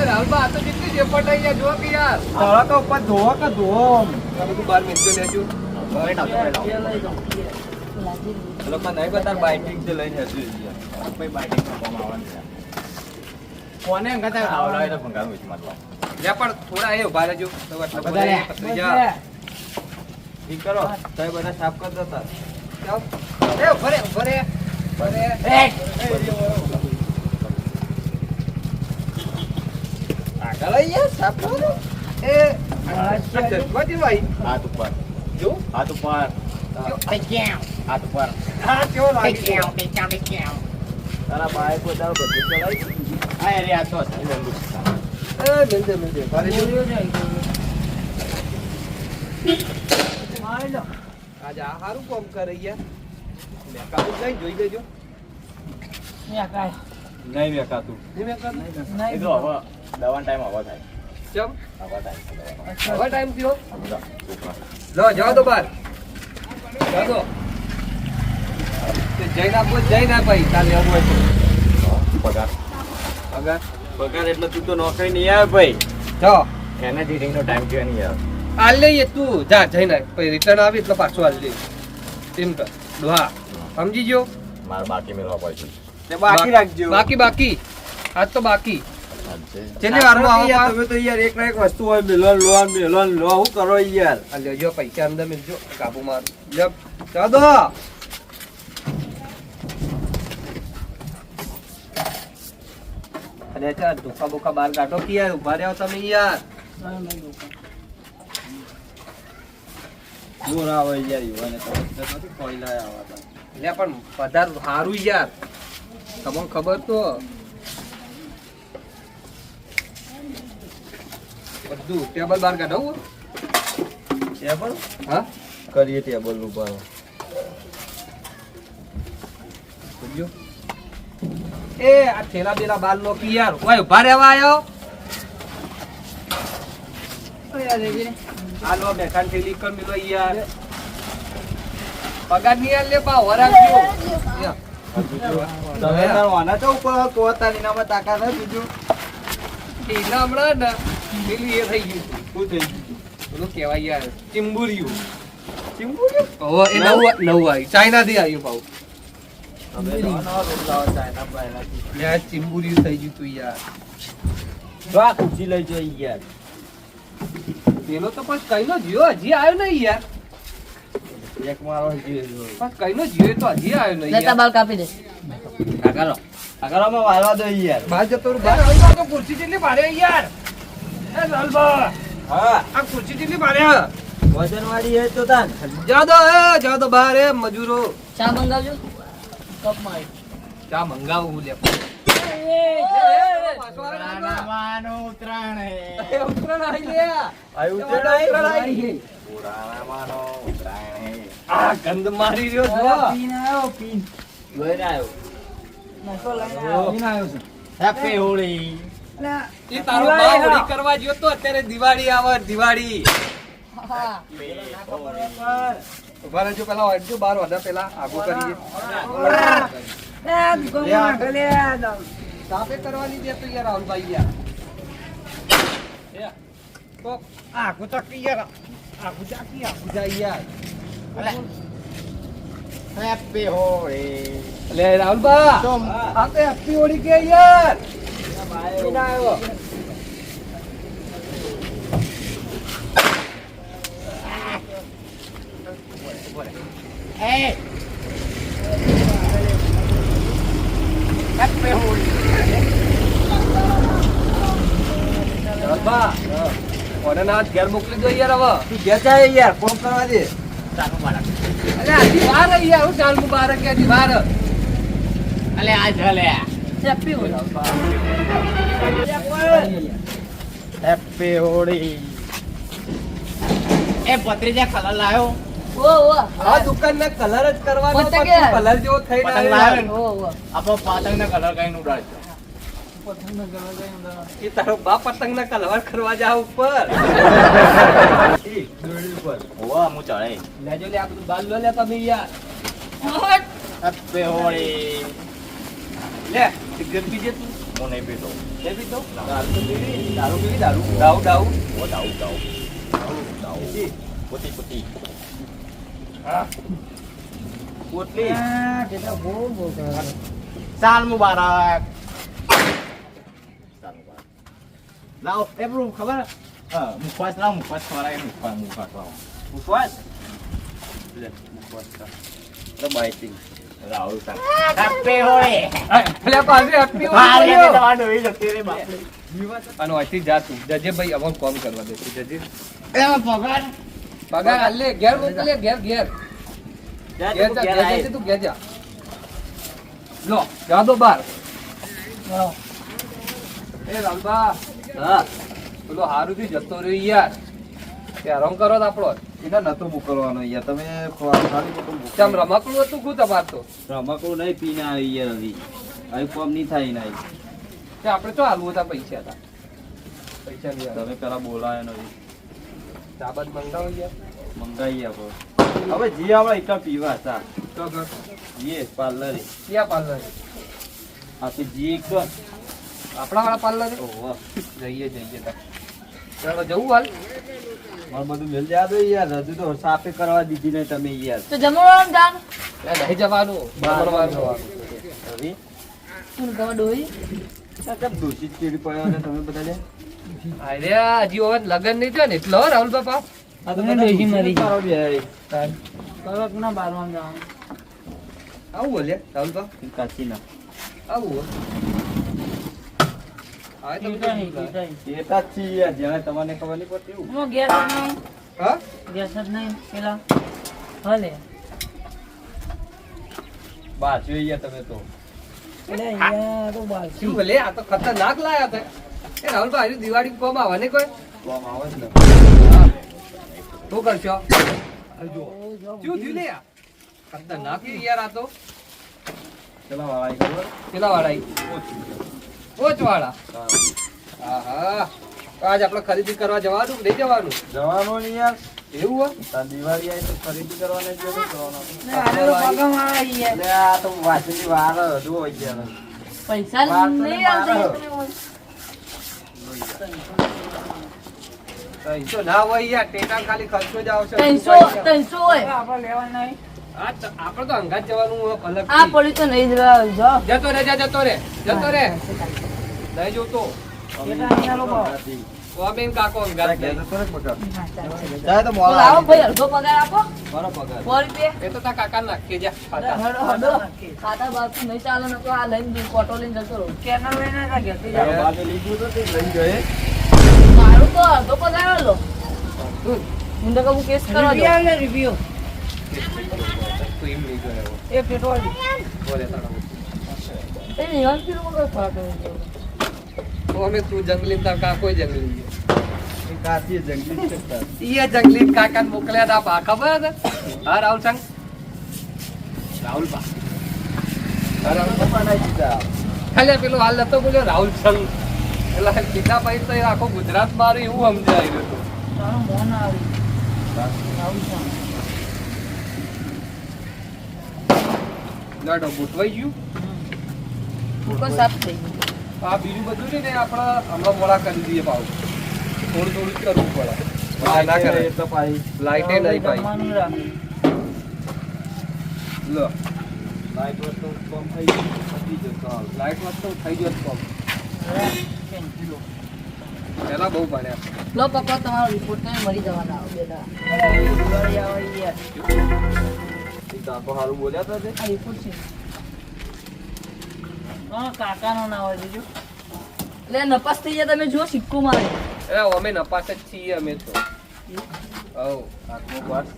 એ આ તો કેટલી જેપટ આવી યાર જો કે યાર તળા તો ઉપર ધોવો કે ધોવો આ બધું બાર મિલજો લેજો લોકો નહીં બતાર બાઇકિંગ જે લઈને હજુ ભાઈ બાઇકિંગ આવવાનું છે કોને અંગત આવડાય તો ભંગાર ઉચી મારવા લે પણ થોડા એ ઊભા રહેજો તો એટલે બધા પતરી જા. ઠીક કરો તો બધા સાફ કરી દેતા જાઓ. એ ઊભા રે, ઊભા રે. આઈ યાર સાફ કરો એ આ ચશ્મા જેવા હાથ ઉપર જો. હાથ ઉપર હાથ ઉપર આ કેવો લાગે છે? તારા બાઈક વધારે બધું ચલાવી આ એરિયા તો છે લેલું એ મિલજે, મિલજે. રહેજો. આજે આ સારું કામ કરે યાર. મેકાતું જ નહીં, જોઈ લેજો. નહીં વેકાતું નહીં મેકાતું? નહીં જો હવે દવાનો ટાઈમ હવે થાય. ચમ હવે ટાઈમ હવે ટાઈમ થયો? હવે લો જાઓ તો બાર જાઓ તો જઈ નાખો જઈ હોય ભાઈ કાલે લેવું હોય તો. પગાર. અગર પગાર એટલે તું તો નોકરી નહીં આવે ભાઈ. જો. એને રીડિંગ નો ટાઈમ થયો નહીં આવે હાલ લઈએ તું. જા જઈ નાખ પછી રિટર્ન આવી એટલે પાછું હાલ લઈએ. એમ કર. હા. સમજી ગયો? મારે બાકી મેળવા પડશે. તે બાકી બાકી. આજ તો બાકી. કેટલી કેટલી વારમાં આવો પા? તમે તો યાર એક ના એક વસ્તુ હોય મિલન લોન મિલન લો હું કરો યાર. આ લેજો પૈસા અંદર મિલજો કાબુ માર. જબ જા અરે ચા ધોકા બોકા બાર કાઢો કે યાર ઊભા રહ્યો તમે યાર. દૂર આવે યાર યુવાને તો નથી કોયલા આવતા લે પણ પધાર સારું યાર. તમને ખબર તો. બધું ટેબલ બહાર કાઢવું ટેબલ હા? કરીએ ટેબલ ઉપર સમજો? એ આ થેલા બેલા બાર નો કી યાર. ઓય ઊભા રહેવા આવ્યો આ લો બેઠા થેલી કર મિલો યાર. પગારની યાર લે બા વરાગ ગયો. તમે તારો આના તો ઉપર કોતા નામાં તાકા ન બીજું. થેલા હમણાં ને પેલું એ થઈ ગયું શું થઈ ગયું પેલું કહેવાય યાર ચિંબુરિયું. ચીંબુડી હવે એ નવું નવું આવ્યું. ચાઇના થી આવ્યું પાઉ. તમે તો નવા રોટલા ચાઇના બાયના લે આ ચિંબુરિયું થઈ ગયું તું યાર. લઈ યાર. પેલો તો પછી કઈનો જીયો હજી આવ્યો નહીં યાર. એક મારો પણ કઈનો જીયો. તો હજી આવ્યો નહીં લેતા બાલ કાપી દે. માં વાળવા દો યાર. બાર જતો બાર આવી તો ખુરશી જેટલી ભારે યાર. એ લાલબા. હા. આ ખુરશી જેટલી ભારે વજન વાળી હે તો તાન. જાદો એ જા બહાર એ મજૂરો. ચા મંગાવજો. કપમાં ચા મંગાવું હું લે. આવી આવી. આ ગંધ મારી રહ્યો જો લઈને આવ્યો હેપી હોળી. એ તારો બા હોળી કરવા ગયો તો અત્યારે દિવાળી આવે દિવાળી. ઊભા રહેજો પેલા વાંચજો બાર વાગ્યા પેલા આગો કરીએ. સાફે કરવાની છે તો યાર રાહુલભાઈ યાર તો આગો ચાકી યાર આગો ચાકી આગો જાય યાર. હેપી હોળી લે રાહુલબા આ તો હેપી હોળી કે યાર. આવ્યો ના ઘેર મોકલી દો યાર હવે તું ઘેર જાય યાર ફોન કરવા દે અલે આ દિવાર યાર હું ચાલુ બાળક કે દિવાર અલે આ જલે હેપી હોળી એ પત્રીજા કલર લાયો. ઓ આ દુકાન ના કલર જ કરવાનો. કલર જેવો થઈ પતંગ ના ને. આપણો પતંગ ના કલર કઈ ઉડાડ એ તારો બાપ પતંગ ના કલર કરવા જા ઉપર. હોવા હું ચડે લેજો લે આ બધું બાલ લો લે તમે યાર. હેપી હોળી લે. સિગરેટ પીજે તું. હું નહીં પીતો. એ પીતો? દારૂ તો પીવી દારૂ પીવી દારૂ. દાઉ દાઉ ઓ દારૂ દારૂ દારૂ પોતી પોતી. હા? પોટલી. આ કેટલા બહુ બહુ. સાલ મુબારક. સાલ મુબારક. લાવ. એ પેલું ખબર? હા મુખવાસ લાવ મુખવાસ ખવડાય મુખવાસ મુખવાસ લાવ. મુખવાસ? મુખવાસ ખા. જા દે તું જજે. એમાં પગાર? પગાર? હાલ લે ઘેર મોકલે ઘેર ઘેર. ઘેર જા ઘેર જજે તું ઘેર જા. લો જા દો બાર એ રામબા હા. પેલો હારું થી જતો રહ્યો યાર. આરામ કરો આપણો એને નતો મોકલવાનો યાર તમે રમકડું હતું શું તમાર તો. રમકડું નહીં પીને આવી યાર રવિ કોમ નહીં થાય નહીં તે આપણે તો હાલવું હતા પૈસા હતા. પૈસા નહીં તમે પેલા બોલાય નહીં ચાબત મંગાવો યાર આપણે હવે જી આપણે એકલા પીવા હતા. તો જીએ પાર્લર ક્યાં પાર્લર આપણે જી એક આપણા વાળા પાર્લર ઓહો. જઈએ જઈએ. ચાલો જવું હાલ. મારું બધું મેલ જા તો યાર હજુ તો સાફે કરવા દીધી નહીં તમે યાર. તો જમવાનું. એ નહીં જવાનું જમણવાર જવાનું રવિ શું તમે ડોહી? આ કેમ ચીડી પડ્યો ને તમે બધા લે? અરે હજી હવે લગન નહીં થયો ને એટલે હો, રાહુલ બાપા. આ તો મરી દૂષિત ના બારવાનું જવાનું. આવું બોલે રાહુલ બાપા કાચી ના. આવું હો. હા, એ તો પીતા નહીં, બધું પીતા નહીં. એતા જ છીએ યાર તમને ખબર નહીં પડતી એવું. ગેસ જ નહીં. હા? ગેસ જ નહીં પેલા. ભલે. બાજુ તમે તો. અહીંયા તો બાલ શું આ તો ખતરનાક લાયા તે એ રાહુલ દિવાળી કોમ આવે ને કોઈ? કોમ આવે જ ને. શું કરશો? શું થયું લે આ? ખતરનાક યાર આ તો. પેલા વાળા ખબર પેલા વાળા ઈ. કોચ વાળા હા હા આજ આપણે ખરીદી કરવા જવાનું કે નહીં જવાનું? જવાનો નહીં યાર. એવું હો? તાર દિવાળી આવી તો ખરીદી કરવાને જ જતો જવાનો પૈસા એટલે આ તો વાંચેલી વાર હજુ હોય નહીં આવશે ના હોય યાર ટેટા ખાલી ખર્ચો જ આવશે. ત્રણસો હોય આપણે તો અંગાત જવાનું હોય આ. તો નહીં જો જતો રે જતો રે જતો રે. નહીં જોતો ઓમેન કાકો અંગાત જાય તો તો લાવો ભાઈ અડધો પગાર આપો. મારો પગાર. સો રૂપિયા. એ તો તાર કાકા નાખી જા ખાતા. હડો હડો ખાતા બાકી નહીં ચાલે ને તો આ લઈને કોટો લઈને જતો રહું. કેનલ લઈને ના ઘેરથી જાઓ. જાઓ. લીધું તો તે લઈ ગયે મારું તો અડધો પગાર હું તો કહું કેસ કરો રિવ્યુ. એ પેટ્રોલ. બોલે. એ નિવાસ પીલું કોઈ ફરક તો અમે તું જંગલી તાર કાકો જંગલી એ કાચી જંગલી છે તાર. જંગલી કાકા મોકલ્યા હતા બા ખબર હતા હા રાહુલ સંગ? રાહુલ બા. રાહુલ બનાવી દીધા. ખાલી પેલો હાલ નતો બોલ્યો રાહુલ સંગ. એટલે પિતા ભાઈ તો એ આખો ગુજરાત મારું એવું સમજાય રહ્યું હતું. મોન આવી. લડો ગોઠવાઈ ગયું. ભૂકો સાફ થઈ ગયું. આ બીજું બધું છે ને આપણે હમણાં મોડા કરી દઈએ પાવ થોડું થોડું જ કરવું પડે. ના કરે એ તો પાછી લાઈટે નહીં ભાઈ. લો. લાઈટ વસ્તુ કમ થઈ ગયો. લાઈટ વસ્તુ થઈ ગયો છે પેલા બહુ ભણ્યા લો પપ્પા તમારો રિપોર્ટ મળી મરી જવાના આવો કાકો હારું બોલ્યા તા તે? છે. હા કાકાનો ના હોય બીજું. એટલે નપાસ થઈ જાય તમે જુઓ સિક્કો મારે. એ અમે નપાસ જ છીએ અમે તો. કાકનો પાઠ